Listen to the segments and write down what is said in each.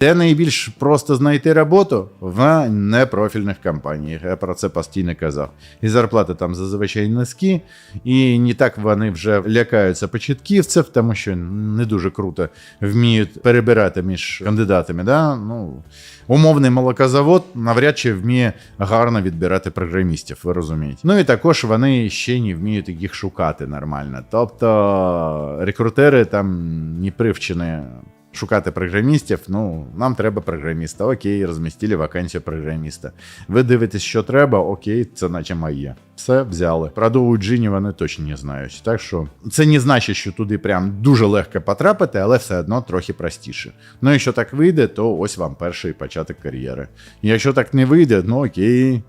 Де найбільш просто знайти роботу в непрофільних компаніях. Я про це постійно казав. І зарплати там зазвичай низькі, і не так вони вже лякаються початківців, тому що не дуже круто вміють перебирати між кандидатами. Да? Ну, умовний молокозавод навряд чи вміє гарно відбирати програмістів, ви розумієте. Ну і також вони ще не вміють їх шукати нормально. Тобто рекрутери там не привчені шукати програмістів. Ну, нам треба програміста. Окей, розмістили вакансію програміста. Ви дивитесь, що треба, окей, це наче моє. Все взяли. Правда, у Джині вони точно не знають. Так що це не значить, що туди прям дуже легко потрапити, але все одно трохи простіше. Ну, якщо так вийде, то ось вам перший початок кар'єри. Якщо так не вийде, ну окей.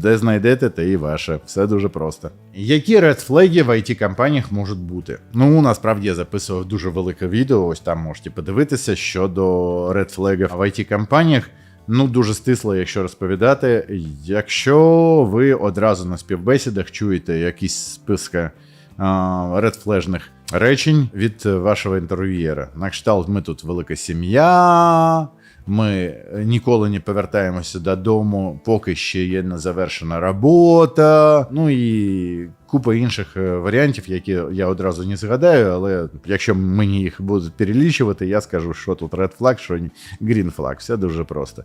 Де знайдете, те і ваше. Все дуже просто. Які редфлеги в it компаніях можуть бути? Ну, насправді я записував дуже велике відео. Ось там можете подивитися щодо редфлегів в it компаніях. Ну, дуже стисло, якщо розповідати. Якщо ви одразу на співбесідах чуєте якісь списки редфлежних речень від вашого інтерв'єра. На кшталт, ми тут велика сім'я. Ми ніколи не повертаємося додому, поки ще є не завершена робота. Ну і купа інших е, варіантів, які я одразу не згадаю, але якщо мені їх будуть перелічувати, я скажу, що тут red flag, що green flag. Все дуже просто.